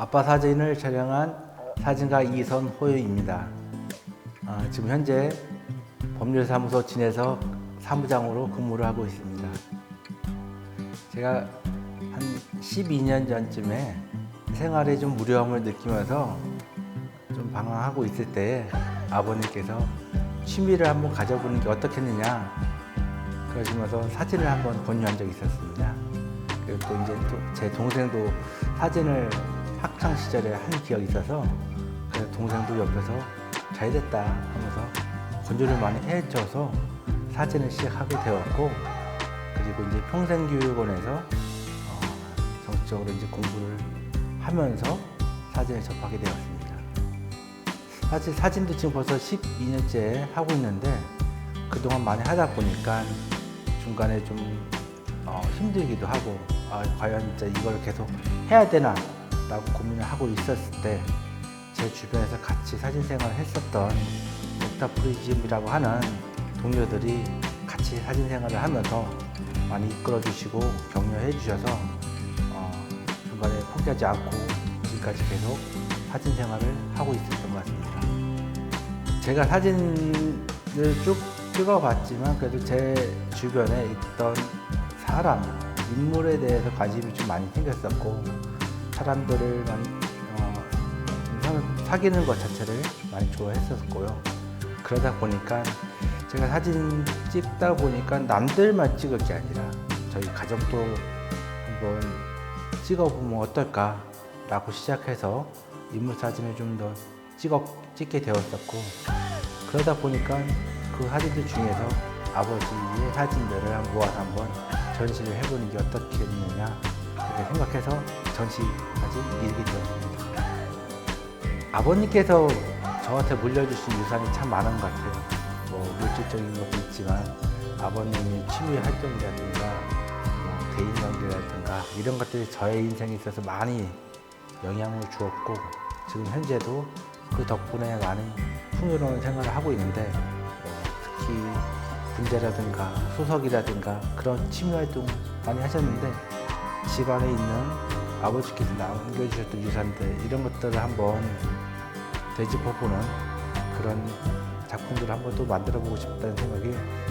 아빠 사진을 촬영한 사진가 이선호입니다. 아, 지금 현재 법률사무소 진해서 사무장으로 근무를 하고 있습니다. 제가 한 12년 전쯤에 생활에 좀 무료함을 느끼면서 좀 방황하고 있을 때 아버님께서 취미를 한번 가져보는 게 어떻겠느냐 그러시면서 사진을 한번 권유한 적이 있었습니다. 그리고 또 이제 또제 동생도 사진을 학창 시절에 한 기억이 있어서 그래서 동생도 옆에서 잘 됐다 하면서 권유를 많이 해줘서 사진을 시작하게 되었고 그리고 이제 평생교육원에서 어, 정식적으로 이제 공부를 하면서 사진을 접하게 되었습니다. 사실 사진도 지금 벌써 12년째 하고 있는데 그동안 많이 하다 보니까 중간에 좀 어, 힘들기도 하고 아, 과연 진짜 이걸 계속 해야 되나 라고 고민을 하고 있었을 때 제 주변에서 같이 사진 생활을 했었던 옥타프리즘이라고 하는 동료들이 같이 사진 생활을 하면서 많이 이끌어 주시고 격려해 주셔서 어, 중간에 포기하지 않고 지금까지 계속 사진 생활을 하고 있었던 것 같습니다. 제가 사진을 쭉 찍어봤지만 그래도 제 주변에 있던 사람, 인물에 대해서 관심이 좀 많이 생겼었고 사람들을 많이 어, 사- 사귀는 것 자체를 많이 좋아했었고요. 그러다 보니까 제가 사진 찍다 보니까 남들만 찍을 게 아니라 저희 가족도 한번 찍어보면 어떨까라고 시작해서 인물 사진을 좀 더 찍어 찍게 되었었고 그러다 보니까 그 사진들 중에서 아버지의 사진들을 모아서 한번 전시를 해보는 게 어떻겠느냐 생각해서 전시까지 이르게 되었습니다. 아버님께서 저한테 물려주신 유산이 참 많은 것 같아요. 뭐 물질적인 것도 있지만 아버님의 취미 활동이라든가 뭐 대인 관계라든가 이런 것들이 저의 인생에 있어서 많이 영향을 주었고 지금 현재도 그 덕분에 많은 풍요로운 생활을 하고 있는데 뭐 특히 군대라든가 소속이라든가 그런 취미 활동 많이 하셨는데 집안에 있는 아버지께서 남겨주셨던 유산들 이런 것들을 한번 되짚어보는 그런 작품들을 한번 또 만들어보고 싶다는 생각이.